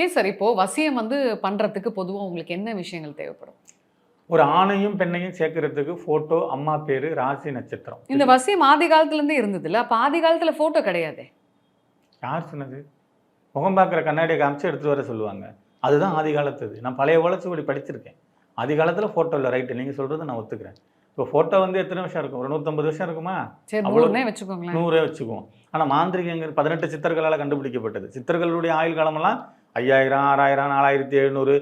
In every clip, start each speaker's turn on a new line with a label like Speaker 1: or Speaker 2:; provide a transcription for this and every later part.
Speaker 1: ஏன் சார் இப்போ வசியம் வந்து பண்றதுக்கு பொதுவா உங்களுக்கு என்ன விஷயங்கள் தேவைப்படும்?
Speaker 2: ஒரு ஆணையும் பெண்ணையும் சேர்க்கறதுக்கு ஃபோட்டோ அம்மா பேர் ராசி நட்சத்திரம்.
Speaker 1: இந்த வசியம் ஆதி காலத்துல இருந்தே இருந்தது இல்ல அப்ப ஆதி காலத்துல போட்டோ கிடையாதே?
Speaker 2: யார் சொன்னது? முகம் பார்க்குற கண்ணாடியை காமிச்சு எடுத்துட்டு வர சொல்லுவாங்க. அதுதான் ஆதி காலத்துது. நான் பழைய வளர்ச்சிப்படி படிச்சிருக்கேன். ஆதி காலத்தில் ஃபோட்டோ இல்லை ரைட்டு நீங்கள் சொல்கிறது நான் ஒத்துக்கிறேன். இப்போ ஃபோட்டோ வந்து எத்தனை வருஷம் இருக்கும்? ஒரு நூற்றம்பது வருஷம் இருக்குமா?
Speaker 1: நூறுனே வச்சுக்கோங்களேன்.
Speaker 2: நூறே வச்சுக்குவோம். ஆனால் மாந்திரிகங்கள் பதினெட்டு சித்தர்களால் கண்டுபிடிக்கப்பட்டது. சித்தர்களுடைய ஆயுள் காலமெல்லாம் ஐயாயிரம் ஆறாயிரம் நாலாயிரத்தி எழுநூறு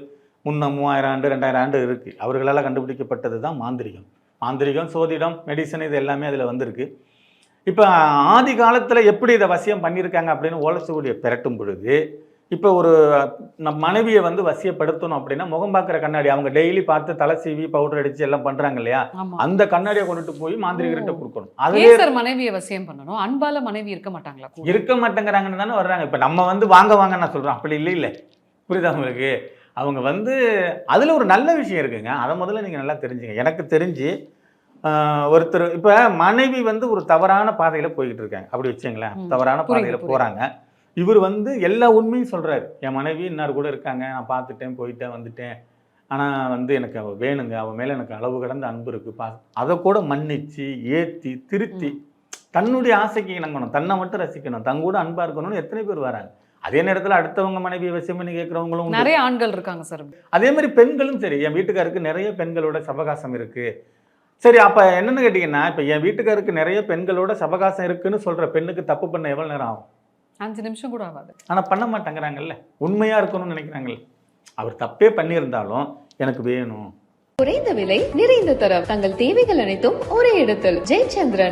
Speaker 2: முன்ன மூவாயிரம் ஆண்டு ரெண்டாயிரம் ஆண்டு இருக்குது அவர்களால் கண்டுபிடிக்கப்பட்டது தான் மாந்திரிகம். மாந்திரிகம் சோதிடம் மெடிசன் இது எல்லாமே அதில் வந்திருக்கு. இப்போ ஆதி காலத்தில் எப்படி இதை வசியம் பண்ணியிருக்காங்க அப்படின்னு ஓலச்சூடியை பிரட்டும் பொழுது இப்போ ஒரு நம் மனைவியை வந்து வசியப்படுத்தணும் அப்படின்னா முகம் பார்க்குற கண்ணாடி அவங்க டெய்லி பார்த்து தலை சீவி பவுடர் அடித்து எல்லாம் பண்ணுறாங்க இல்லையா? அந்த கண்ணாடியை கொண்டுட்டு போய் மாந்திரிகர்கிட்ட கொடுக்கணும். அது
Speaker 1: ஏன் சார் மனைவியை வசியம் பண்ணணும்? அன்பால மனைவி இருக்க மாட்டாங்களா?
Speaker 2: இருக்க மாட்டேங்கிறாங்கன்னு தானே வர்றாங்க. இப்போ நம்ம வந்து வாங்க வாங்க நான் சொல்கிறேன் அப்படி இல்லை இல்லை. புரியுதா உங்களுக்கு? அவங்க வந்து அதில் ஒரு நல்ல விஷயம் இருக்குங்க. அதை முதல்ல நீங்கள் நல்லா தெரிஞ்சுங்க. எனக்கு தெரிஞ்சு ஒருத்தர் இப்போ மனைவி வந்து ஒரு தவறான பாதையில் போய்கிட்டு இருக்காங்க. அப்படி வச்சுங்களேன். தவறான பாதையில். போகிறாங்க இவர் வந்து எல்லா உண்மையும் சொல்கிறாரு என் மனைவி இன்னார் கூட இருக்காங்க நான் பார்த்துட்டேன் போயிட்டேன் வந்துட்டேன். ஆனால் வந்து எனக்கு அவள் வேணுங்க அவள் மேலே எனக்கு அளவு கடந்த அன்பு இருக்குது பா அதை கூட மன்னிச்சு ஏற்றி திருத்தி தன்னுடைய ஆசைக்கு இணங்கணும் தன்னை மட்டும் ரசிக்கணும் தன் கூட அன்பா இருக்கணும்னு எத்தனை பேர் வராங்க. அதே நேரத்தில் அடுத்தவங்க மனைவியை வசியம் பண்ணி கேட்குறவங்களும்.
Speaker 1: நிறைய ஆண்கள் இருக்காங்க சார்.
Speaker 2: அதே மாதிரி பெண்களும் சரி என் வீட்டுக்காருக்கு நிறைய பெண்களோட சபகாசம் இருக்கு. சரி அப்ப என்னன்னு கேட்டிங்கன்னா இப்போ என் வீட்டுக்காருக்கு நிறைய பெண்களோட சபகாசம் இருக்குன்னு சொல்ற பெண்ணுக்கு தப்பு பண்ண எவ்வளவு நேரம் ஆகும்?
Speaker 1: அஞ்சு நிமிஷம் கூட ஆகாது.
Speaker 2: ஆனா பண்ண மாட்டேங்கிறாங்கல்ல. உண்மையா இருக்கணும்னு நினைக்கிறாங்கல்ல. அவர் தப்பே பண்ணியிருந்தாலும் எனக்கு வேணும்.
Speaker 3: குறைந்த விலை நிறைந்த தரம். தங்கள் தேவைகள் அனைத்தும் ஒரே இடத்தில். ஜெயச்சந்திரன்.